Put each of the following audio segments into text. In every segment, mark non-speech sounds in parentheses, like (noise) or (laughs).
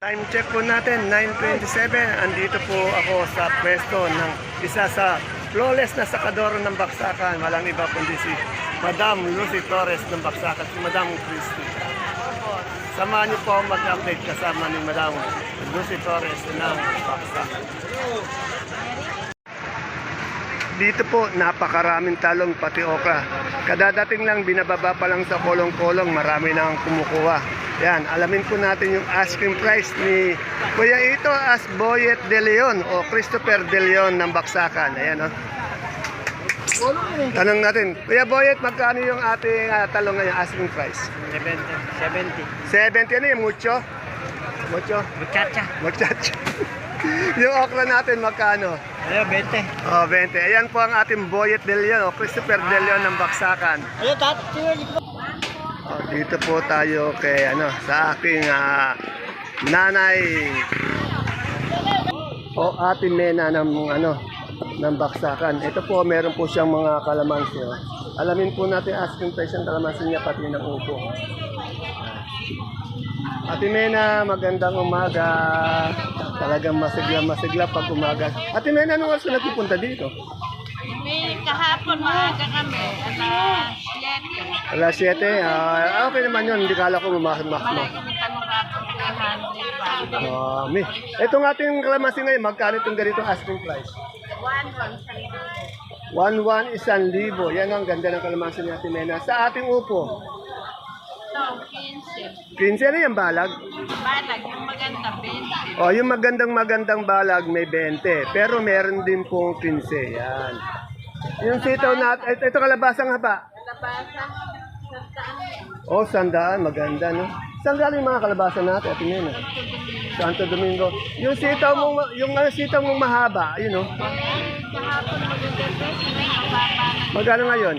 Time check po natin, 9.27. Andito po ako sa pwesto ng isa sa flawless na sakadoro ng Baksakan. Walang iba kundi si Madam Lucy Torres ng Baksakan, si Madam Christy. Samahan niyo po mag-update kasama ni Madam Lucy Torres ng Baksakan. Dito po, napakaraming talong pati okra. Kadadating lang, binababa pa lang sa kolong-kolong, marami nang kumukuha. Yan, alamin po natin yung asking price ni Kuya ito as Boyet De Leon o Christopher De Leon ng Baksakan. Ayan, oh. Tanong natin, Kuya Boyet, magkano yung ating ah, talong ngayon, asking price? 70. 70, 70. ano yung mucho? Mucho? Muchacha. Muchacho. (laughs) (laughs) yung okra natin, magkano? Ayo, 20. Oh, 20. Ayan po ang ating Boyet De Leon o Christopher De Leon ng Baksakan. Ayo, tat. Oh, dito po tayo kay ano sa aking ah, nanay o ate Mena ng ano ng baksakan. Ito po meron po siyang mga kalamansi. Oh. Alamin po natin asking price ng kalamansi niya pati ng upo. Ate Mena, magandang umaga. Talagang masigla masigla pag umaga. Ate Mena, anong oras ka nagpupunta dito? May kahapon maaga kami, alas 7. Alas 7. Ah, okay naman yun. Hindi kala ko mamakmak Malay kami tanong kapon 300 pa. Dami. Ito nga ating kalamansi ngayon, magkano itong ganitong asking price? 1, 1, 1-1 isang libo. Yan ang ganda ng kalamansi ni Ate Mena. Sa ating upo, So, 15. 15 na yung balag. Balag, yung maganda, 20. O, yung magandang magandang balag may 20. Pero meron din pong 15. Yan. Yung sitaw natin, ito, ito kalabasang haba. Kalabasa, sasaan yan? O, sandaan. Maganda, no? Saan galing yung mga kalabasa natin, Ate Mena? Santo Domingo. Yung sitaw mong, yung ano, sitaw mong mahaba, yun, no? Kahapon maganda, 20 na yung mababa na. Magkano ngayon?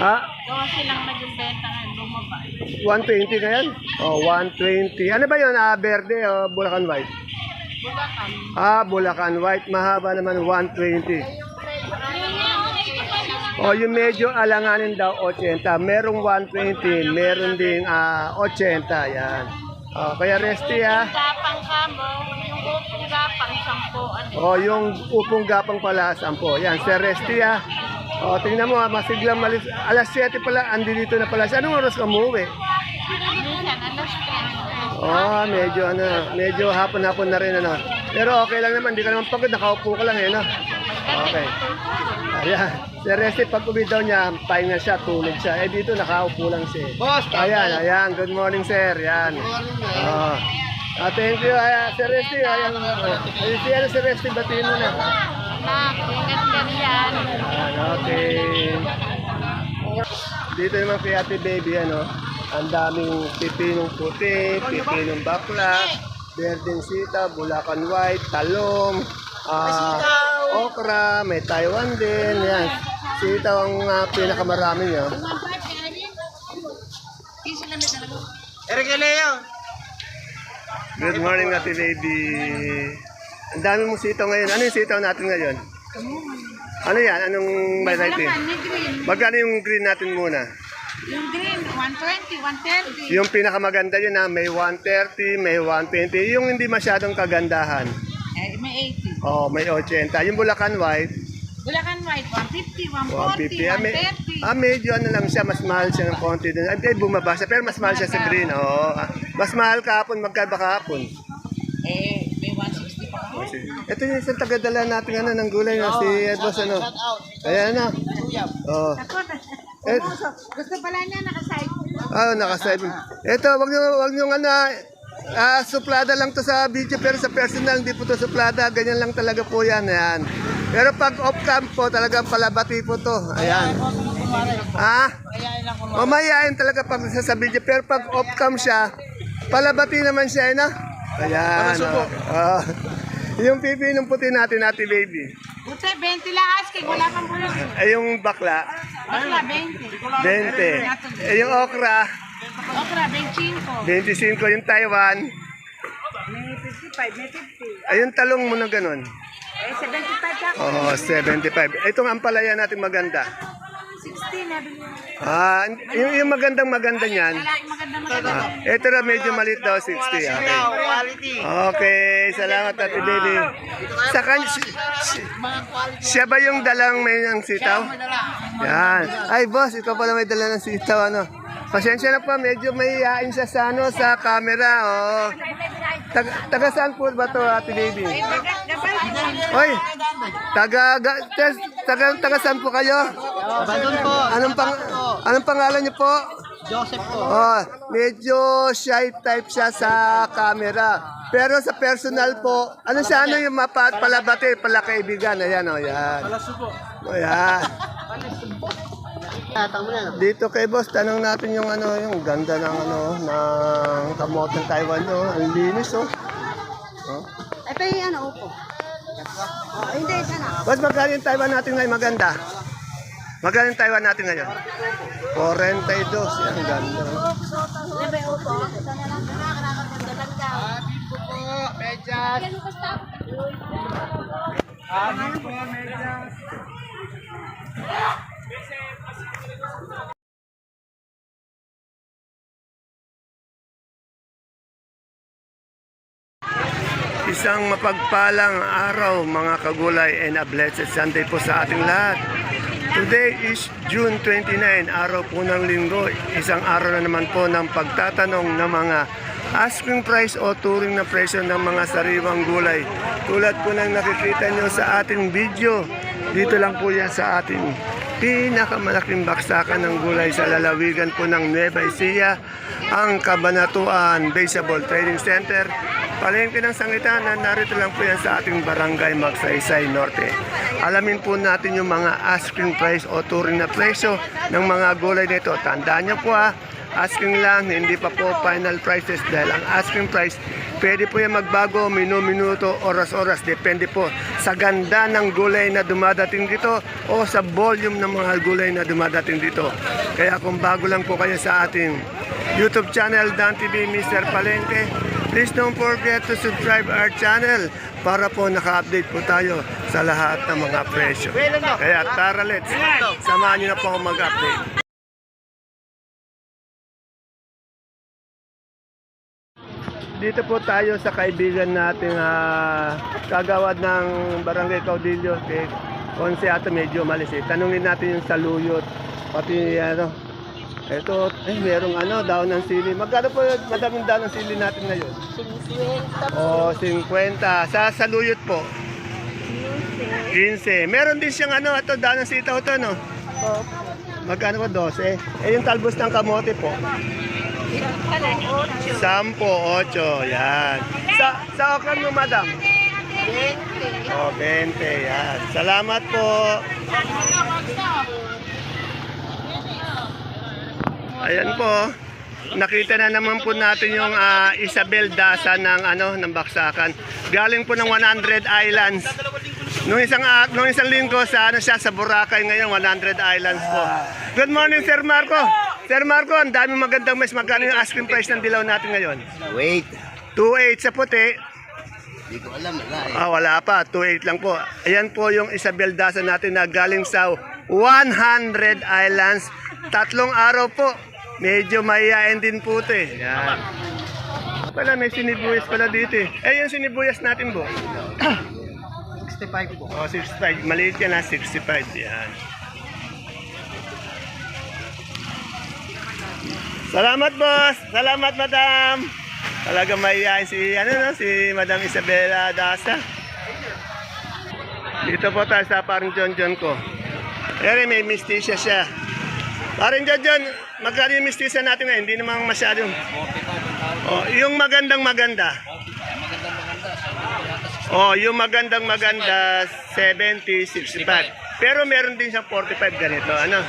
Ha? 12 lang naging benta ngayon, bumaba. 120 ngayon? Oh, 120. Ano ba yun? Ah, verde o Bulacan White? Bulacan. Ah, Bulacan White. Mahaba naman 120. O, yung medyo alanganin daw 80. Merong 120, meron ding ah, 80. Yan. O, kaya resti ah. Gapang ka mo, yung upong gapang, 10. Ano? O, yung upong gapang pala, 10. Yan, si resti ah. O, tingnan mo, ah, masiglang malis. Alas 7 pala, andi dito na pala. siya. Anong oras ka umuwi? Minsan, alas 10. Oh, medyo ano, medyo hapon-hapon na rin ano. Pero okay lang naman, hindi ka naman pagod, nakaupo ka lang eh, no? Okay. Ayan. Si Resti, pag uwi daw niya, pahinga siya, tulog siya. Eh dito, nakaupo lang siya. eh. Boss, Ayan, ayan. Good morning, sir. Yan. Oh. Ah, thank you, ayan. Si Resti, ayan. Oh. Ay, si, ano, si Resti, batiin mo na. Anak, ingat ka riyan. Okay. Dito naman kay Ate Baby, ano, ang daming pipinong puti, pipinong bakla, berdeng sita, bulakan white, talong, ah, okra, may Taiwan din, yan. Sitaw ang uh, pinakamarami niya. Good morning, Ate Baby. Ang dami mong sitaw ngayon. Ano yung sitaw natin ngayon? Ano yan? Anong variety? May green. Magkano yung green natin muna? Yung green, 120, 130. Yung pinakamaganda yun na may 130, may 120. Yung hindi masyadong kagandahan. Eh, may 80. Oh, may 80. Yung Bulacan White, Bulacan White, 150, 150. 140, Ah, may, 130. ah, medyo ano lang siya, mas mahal siya ng konti dun. Ay, bumaba siya, pero mas mahal siya sa green. Oo. ah. Mas mahal kahapon, magkaiba kahapon. Eh, may 160 pa ako. Ito yung isang tagadala natin ano, ng gulay na si Edwas ano. Ayan na. Oh. Ako, Eh, gusto pala niya nakaside. Ah, naka-side. Ito, wag niyo wag niyo ano ah, suplada lang to sa video pero sa personal hindi po to suplada, ganyan lang talaga po 'yan, ayan. Pero pag off cam po, talagang palabati po to. Ayan. Ah? O mayayain talaga pag sa sa video pero pag off cam siya, palabati naman siya, eh, na. Ayan. Oh. Oh. Yung pipi ng puti natin, ate baby. Buti, 20 lang asking, wala pang bulong. Ay, yung bakla, Okra, 20. 20. Eh, yung okra, Okra, 25. 25. Yung Taiwan, May 55, may 50. ay yung talong mo na ganun. Eh, 75 ako. Oo, 75. Itong ampalaya natin maganda. Ah, yung, yung magandang maganda niyan. Ah, ito na medyo maliit daw, 60. Okay. Quality. Okay, salamat Ate Baby. Sa kan si- si- siya ba yung dalang may ng sitaw? Yan. Ay, boss, ikaw pala may dala ng sitaw, ano? Pasensya na po, medyo may yain siya sa, ano, sa camera, oh. Taga, taga saan po ba to, Ate Baby? Oy, taga, ga, tes- taga, taga saan po kayo? Bandon po. Anong, pang, anong pangalan niyo po? Joseph po. Oh, medyo shy type siya sa camera. Pero sa personal po, ano siya, ano yung mapa, palabati, pala kaibigan. Ayan, o, oh, yan. O, yan. Dito kay boss, tanong natin yung ano, yung ganda ng ano, ng kamot ng Taiwan, no? Ang linis, oh. oh. Ito yung ano, upo. Oh, hindi, sana. Boss, magkano yung Taiwan natin ngayon maganda? Magkano yung Taiwan natin ngayon? 42. Yan, ganda. Nakakaganda lang daw. Medyas. Isang mapagpalang araw mga kagulay and a blessed Sunday po sa ating lahat. Today is June 29, araw po ng linggo. Isang araw na naman po ng pagtatanong ng mga asking price o turing na presyo ng mga sariwang gulay. Tulad po ng nakikita nyo sa ating video, dito lang po yan sa ating pinakamalaking baksakan ng gulay sa lalawigan po ng Nueva Ecija, ang Kabanatuan Baseball Trading Center. Palengke ng sangitan na narito lang po yan sa ating barangay Magsaysay Norte. Alamin po natin yung mga asking price o turing na presyo ng mga gulay nito. Tandaan nyo po ha, asking lang, hindi pa po final prices dahil ang asking price pwede po yan magbago minuto-minuto, oras-oras. Depende po sa ganda ng gulay na dumadating dito o sa volume ng mga gulay na dumadating dito. Kaya kung bago lang po kayo sa ating YouTube channel Dan TV Mr. Palengke, please don't forget to subscribe our channel para po naka-update po tayo sa lahat ng mga presyo. Kaya tara let's, samahan nyo na po mag-update. Dito po tayo sa kaibigan nating ah, kagawad ng Barangay Caudillo, kay Consiato medyo malis eh. Tanungin natin yung saluyot, pati ano, ito, eh, merong ano, daon ng sili. Magkano po madaming daon ng sili natin ngayon? O, 50. Sa saluyot po? 15. Meron din siyang ano, ito, daon ng sitaw to, no? Magkano po? 12. Eh, yung talbos ng kamote po? 10, 8. Yan. Sa, sa okran mo, madam? 20. O, 20. Yan. Salamat po. Ayan po. Nakita na naman po natin yung ah, Isabel Dasa ng ano ng Baksakan. Galing po ng 100 Islands. Nung isang ah, nung isang linggo sa ano siya sa Boracay ngayon 100 Islands po. Good morning Sir Marco. Sir Marco, ang dami magandang mes. Magkano yung asking price ng dilaw natin ngayon? Wait. 2.8 sa puti. Hindi ko alam. Wala eh. Ah, wala pa. 2.8 lang po. Ayan po yung Isabel Dasa natin na galing sa 100 Islands. Tatlong araw po. Medyo mayayain din po ito eh. Yan. Pala may sinibuyas pala dito eh. Eh yung sinibuyas natin po. 65 po. Oh, 65. Maliit yan ha, 65. Yan. Salamat boss! Salamat madam! Talaga mayayain si, ano no, si Madam Isabela Dasa. Dito po tayo sa parang John John ko. Ayan, may mistisya siya. Parang John John, magkano yung mistisya natin ngayon? Hindi namang masyadong. Oh, yung magandang maganda. Oh, yung magandang maganda 70, 65. Pero meron din siyang 45 ganito, ano?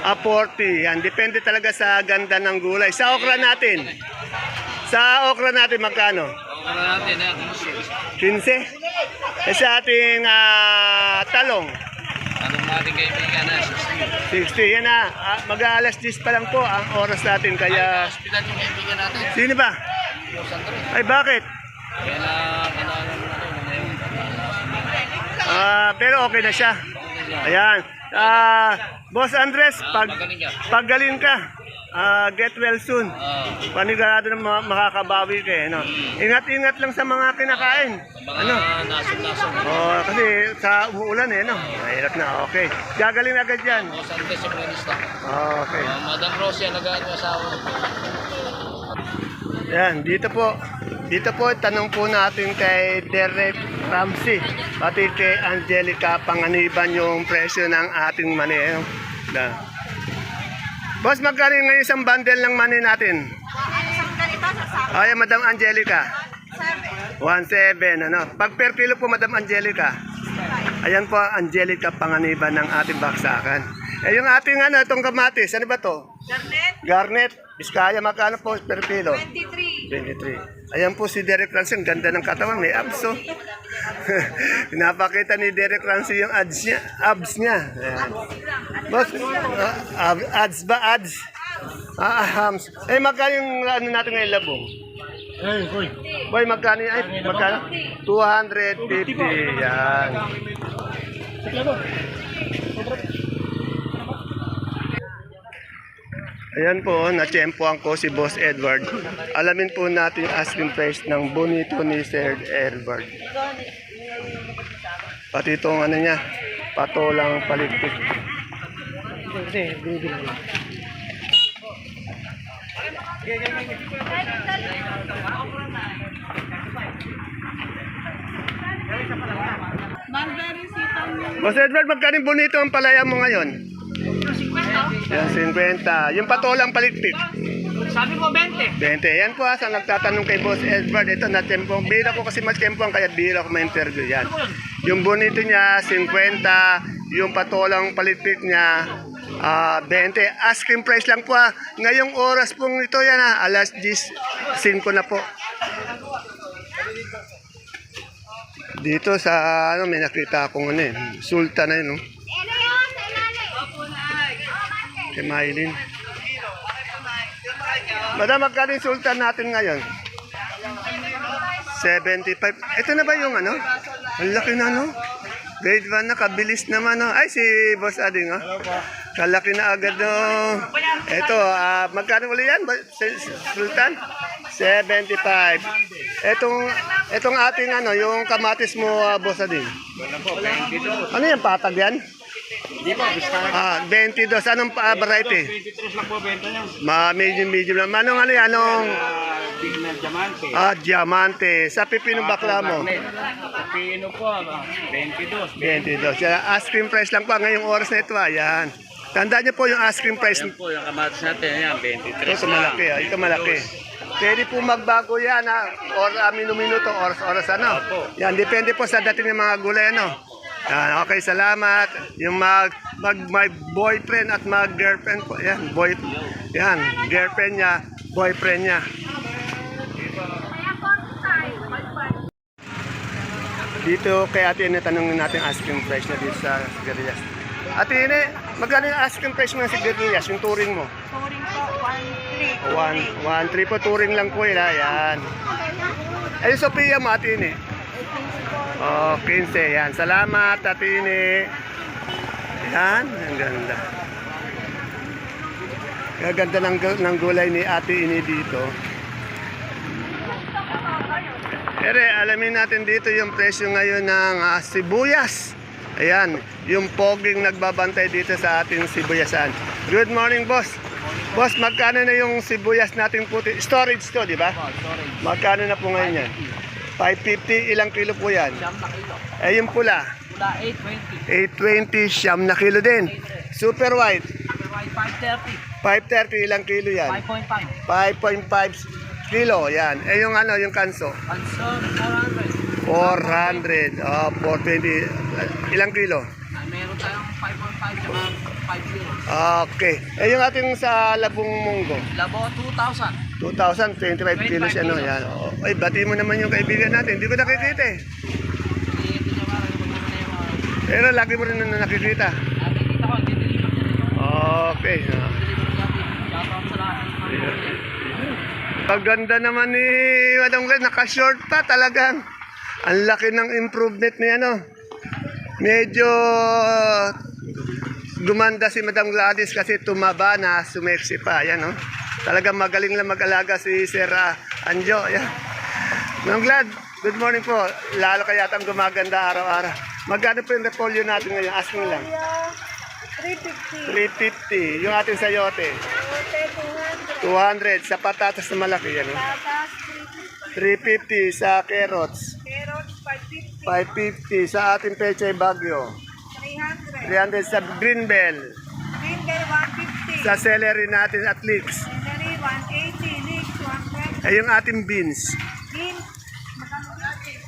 Ah, 40. Yan, depende talaga sa ganda ng gulay. Sa okra natin. Sa okra natin magkano? Wala natin eh. 15. Eh sa ating ah, talong, Anong ating kaibigan na? 60. Yan na, ah, mag-aalas 10 pa lang po ang oras natin. Kaya, Hospital yung kaibigan natin. sino ba? Ay, bakit? Kaya na, ano, ano, ano, ano, Ah, pero okay na siya. Ayan. Ah, Boss Andres, pag Magaling ka. paggaling ka, ah, get well soon. Oo. Panigurado na ma- makakabawi ka eh, no? Ingat-ingat lang sa mga kinakain. Ano? Oh, kasi sa umuulan eh, no? Mahirap na. Okay. Gagaling agad yan. O Sante Sibrenista. Okay. Uh, Madam Rosia, nag-ano yung asawa. Yan, dito po. Dito po, tanong po natin kay Derek Ramsey, pati kay Angelica Panganiban yung presyo ng ating mani. eh. Boss, magkano ngayon isang bundle ng mani natin? Ay, Madam Angelica. seven. 1.7, ano? Pag per kilo po, Madam Angelica. Ayan po, Angelica Panganiban ng ating baksakan. Eh, yung ating ano, itong kamatis, ano ba to? Garnet, Garnet, Biskaya, magkano po per kilo? 23. 23. Ayan po si Derek Ramsey, ang ganda ng katawan, may abs oh. (laughs) Pinapakita ni Derek Ramsey yung abs niya. Abs niya. Ayan. Boss, ah, ab- ads ba? Ads? Ah, ah, hams. Eh, magkano yung ano natin ngayon labong? Boy, magkano yun? Ay, magkano? 250. Yan. Ayan po, na-tsempohan ko si Boss Edward. Alamin po natin yung asking price ng bonito ni Sir Edward. Pati itong ano niya, patolang paligpit. Boss Edward, magkano yung bonito ang palaya mo ngayon? 50. Yan, 50. Yung patolang paligpit. Sabi ko 20. 20. Yan po ha, sa nagtatanong kay Boss Edward, ito na tempong. Bira ko kasi mas tempong, kaya bira ko ma-interview yan. Yung bonito niya, 50. Yung patolang paligpit niya, ah 20. Asking price lang po ha. Ngayong oras pong ito yan ha, alas 10, 5 na po. Dito sa ano may nakita akong ano eh, sultan na yun, no? Kay Maylin. Madam, magkano yung sultan natin ngayon? 75. Ito na ba yung ano? Ang laki na, no? Grade 1 na, kabilis naman, no? Ay, si Boss Ading, oh. Kalaki na agad, no? Ito, ah, magkano ulit yan? Sultan? 75. Etong, etong ating ano, yung kamatis mo, ah, Boss Ading. Ano yan, patag yan? Hindi po, Vizcaya. Ah, 22. Anong pa, variety? 23 lang po benta niya. Ma medium medium lang. Anong ano yan? Anong Ah, big diamante. ah, diamante? Sa pipinong bakla mo? Pino po, ah, 22. 22. Siya, ice cream price lang pa ngayong oras na ito. Ayan. Tandaan niyo po yung ice cream price. Yan po, yung kamatis natin, yan, 23 Ito malaki. Ah. Ito malaki. Pwede po magbago yan ha. Or uh, minuto, oras, oras ano. Yan, depende po sa dating ng mga gulay ano. Yan, okay, salamat. Yung mag, mag, my boyfriend at mag girlfriend po. Yan, boy, yan, girlfriend niya, boyfriend niya. Dito kay Ate Ine, tanongin natin asking price na dito sa sigarilyas. Ate Ine, magkano yung asking price mo ng sigarilyas, yung touring mo? Touring po, 1, 3. One, one, three po, touring lang po yun, ha? yan. Ay, yung Sophia mo, Ate Ine. Oh, 15, yan. Salamat, Ate Ine. Yan, ang ganda. Ang ganda ng, ng gulay ni Ate Ine dito. Ere, alamin natin dito yung presyo ngayon ng ah, sibuyas. Ayan, yung poging nagbabantay dito sa ating sibuyasan. Good morning, boss. Boss, magkano na yung sibuyas nating puti? Storage to, di ba? Magkano na po ngayon yan? 550, ilang kilo po yan? Eh, yung pula? Pula 820. 820, siyam na kilo din. Super white, 530. 530, ilang kilo yan? 5.5. 5.5 kilo, yan. Eh, yung ano, yung kanso? Panso, 400. 400, oh, 420, ilang kilo? Meron tayong 5.5 tsaka 5 kilo. Okay. Eh, yung ating sa labong munggo? Labo, 2,000. 2,000, 25 kilos yan, no? Yan. Oh. Ay, bati mo naman yung kaibigan natin. Hindi ko nakikita eh. Pero lagi mo rin na nakikita. Nakikita ko, hindi rin. Okay. ah. Paganda naman ni Madam Glenn, naka-short pa talagang. Ang laki ng improvement ni ano. Medyo gumanda si Madam Gladys kasi tumaba na, sumeksi pa. Yan, no? Talagang magaling lang mag-alaga si Sir ah, Anjo. Yan. Madam Glad, good morning po. Lalo kaya ang gumaganda araw-araw. Magkano po yung repolyo natin ngayon? Ask mo lang. 350. 350. Yung ating sayote. Ote, 200 200. sa patatas na malaki. Yan, no? Tatas, 350 350. sa carrots. Carrots, 550. 550 sa ating pechay bagyo. 300. 300 sa green bell. Green Bell, 150. Sa celery natin at leeks. Celery, 180. Leeks, 120. Ay yung ating beans. Beans, magkano natin?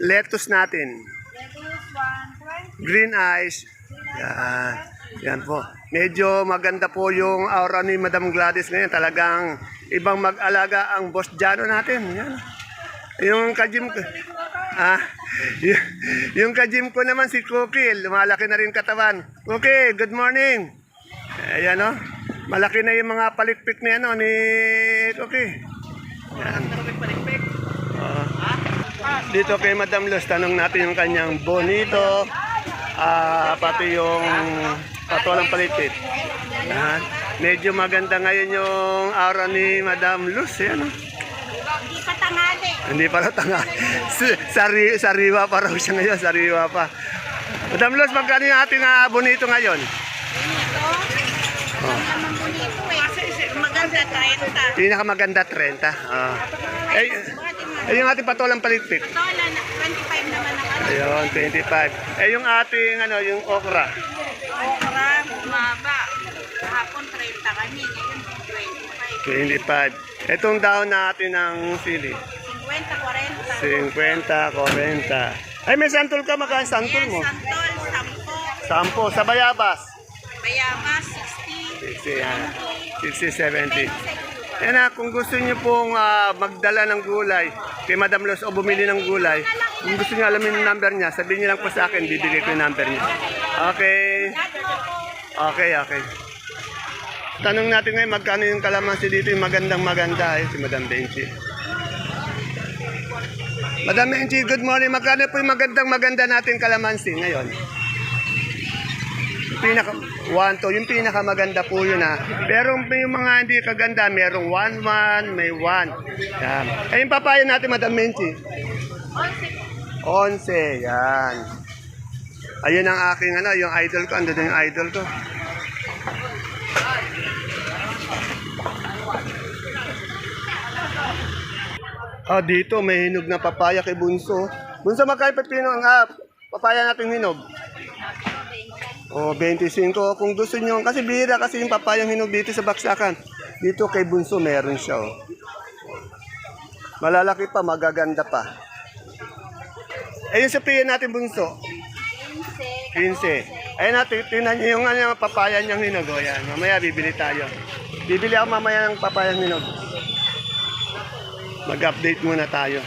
70. Lettuce natin. Lettuce, 120. Green eyes. Yan. Yan po. Medyo maganda po yung aura ni Madam Gladys ngayon. Talagang ibang mag-alaga ang boss Jano natin. Yan. Yung kajim ko. Ah, yung, kajim ko naman si Cookie. Lumalaki na rin katawan. Cookie, good morning. Ayan o. Malaki na yung mga palikpik ni ano ni Cookie. Yan. Oo. Dito kay Madam Los, tanong natin yung kanyang bonito, ah pati yung patolang palitpit. Yan. Medyo maganda ngayon yung aura ni Madam Luz. Yan, oh. Hindi pa tangali. Hindi pa raw tanga. S- Sari, sariwa pa raw siya ngayon. Sariwa pa. Madam Luz, magkano yung ating ah, bonito ngayon? Ito, naman bonito eh. Maganda, 30. Pinakamaganda, 30. Ah. Eh, eh, yung ating patolang palitpit. Tola, 25 naman ang ano. Ayun, 25. Eh, yung ating, ano, yung okra. Okra, bumaba. Hapon 30 kami, ngayon 25. 25. Itong daon natin ng sili. 50, 40. 50, 40. Ay, may santol ka. Magkano santol Yes, mo? santol, 10. Sampo. Sa bayabas. Bayabas, 60, 60. yan. 60, 70. Yan na, kung gusto niyo pong ah, magdala ng gulay kay Madam Los o bumili ng gulay, kung gusto niyo alamin yung number niya, sabihin niyo lang po sa akin, bibigay ko yung number niya. Okay. Okay, okay. Tanong natin ngayon, magkano yung kalamansi dito, yung magandang maganda, eh, si Madam Benchi. Madam Benchi, good morning. Magkano po yung magandang maganda natin kalamansi ngayon? Pinaka one to yung pinaka maganda po yun ha pero may mga hindi kaganda merong one one may one. Yan. Ay yung papaya natin madam Menchi 11 yan. Ayun ang aking ano yung idol ko. Ando yung idol ko. Ah, dito may hinog na papaya kay Bunso. Bunso, magkaya pepino ang ah, papaya natin hinog? O, 25. Kung gusto nyo, kasi bihira kasi yung papayang hinog dito sa Baksakan. Dito kay Bunso meron siya. Oh. Malalaki pa, magaganda pa. Ayun sa piya natin Bunso. 15. Ayun natin, tingnan nyo yung ano, yung papaya niyang hinog. O, yan. Mamaya bibili tayo. Bibili ako mamaya ng papayang hinog. Mag-update muna tayo.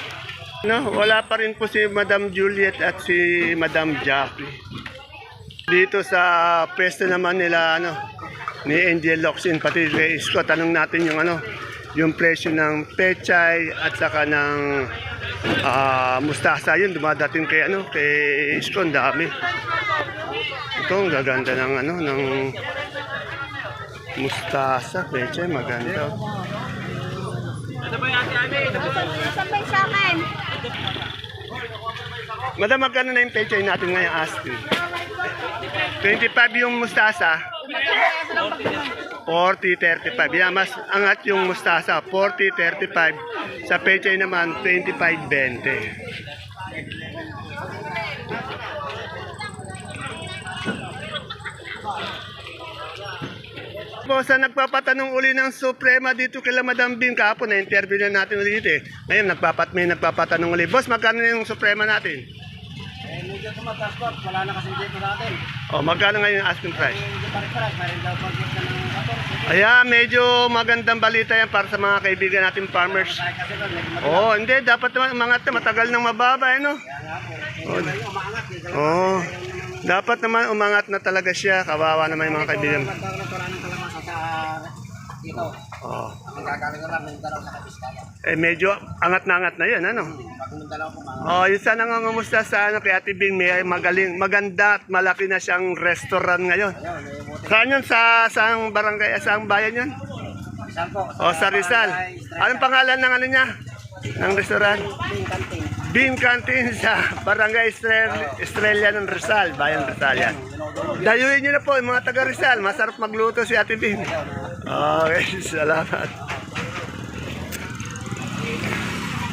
No, wala pa rin po si Madam Juliet at si Madam Jackie. Dito sa pwesto naman nila ano ni Angel Locsin pati kay Isko tanong natin yung ano yung presyo ng pechay at saka ng ah, mustasa yun dumadating kay ano kay ang dami. Ito ang gaganda ng ano ng mustasa pechay maganda. Akin. Madam, magkano na yung pechay natin ngayon asking? 25 yung mustasa. 40, 35. Yan, mas angat yung mustasa. 40, 35. Sa pechay naman, 25, 20. Po, sa nagpapatanong uli ng Suprema dito kay Madam Bing kahapon na interview na natin ulit eh. Ngayon nagpapat may nagpapatanong ulit. Boss, magkano yung Suprema natin? Medyo tumataas po wala na kasi dito natin. O, magkano ngayon yung asking price? Medyo pares-pares, meron daw pag-get na ng 14. Ayan, medyo magandang balita yan para sa mga kaibigan natin farmers. Oo, oh, hindi. Dapat umangat na. Matagal nang mababa, eh, no? Oo. umaangat. eh. Oo. Dapat naman umangat na talaga siya. Kawawa naman yung mga kaibigan. Pagbago na para ng kalamasa sa Dito, Oh. ang gagaling ko lang, Mindanao sa Kapiskaya. Eh, medyo angat na angat na yun, ano? Pag Mindanao ko, mga Oh, yung sana nga ngumusta sa ano, kay Ate Bing, may magaling, maganda at malaki na siyang restaurant ngayon. Ayun, may buti. Saan yun? Sa saang barangay, saang bayan yun? Isang po. O, sa Rizal. Anong pangalan ng ano niya? Ng restaurant? Ting Kanting. Bean Canteen (laughs) sa Barangay Estrella, Estrella ng Rizal, Bayan Rizal yan. Dayuin niyo na po yung mga taga Rizal, masarap magluto si Ate Bean. Okay, (laughs) salamat.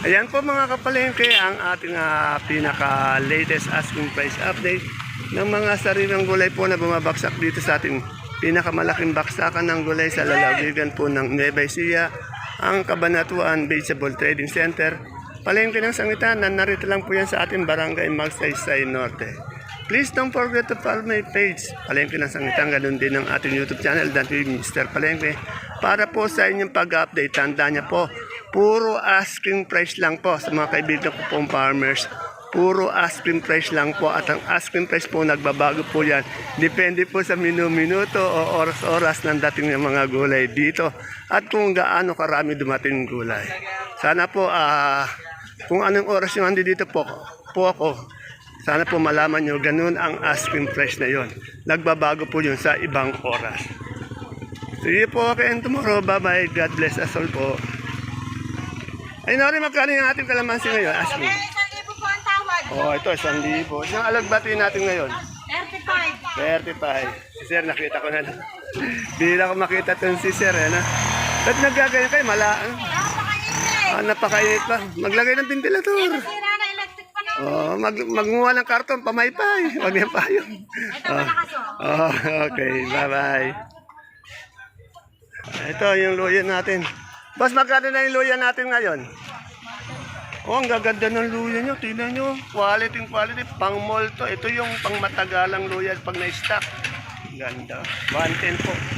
Ayan po mga kapalengke ang ating ah, pinaka-latest asking price update ng mga sarilang gulay po na bumabaksak dito sa ating pinakamalaking baksakan ng gulay sa lalawigan po ng Nueva Ecija, ang Kabanatuan Vegetable Trading Center. Palengke ng sangitan, narito lang po yan sa ating barangay Magsaysay Norte. Please don't forget to follow my page, Palengke ng Sangitan, ganun din ang ating YouTube channel, Dan TV Mr. Palengke. Para po sa inyong pag-update, tanda niya po, puro asking price lang po sa mga kaibigan ko pong farmers. Puro asking price lang po at ang asking price po nagbabago po yan. Depende po sa minu-minuto o oras-oras ng dating ng mga gulay dito at kung gaano karami dumating gulay. Sana po ah kung anong oras yung andi dito po, po ako, sana po malaman nyo, ganun ang asking price na yon. Nagbabago po yun sa ibang oras. Sige po, okay, and tomorrow, bye-bye. God bless us all po. Ay, nari, magkano yung ating kalamansi ngayon? Asking. Isang libo po ang tawad. Oh, ito, isang libo. Isang alagbati natin ngayon. 35. 35. Si Sir, nakita ko na lang. Bira ko makita itong si Sir, eh, na? Ba't nagkaganyan kayo? Mala, Napakainit. ah, napakainit pa. Maglagay ng ventilator. Oh, mag magmuha ng karton, pamaypay. Wag niya pa yun. Ito malakas oh. Oh, okay. Bye-bye. Ito yung luya natin. Boss, magkano na yung luya natin ngayon? Oh, ang gaganda ng luya nyo. Tingnan nyo. Quality, quality. Pang mall to. Ito yung pang matagalang luya pag na-stock. Ganda. 110 po.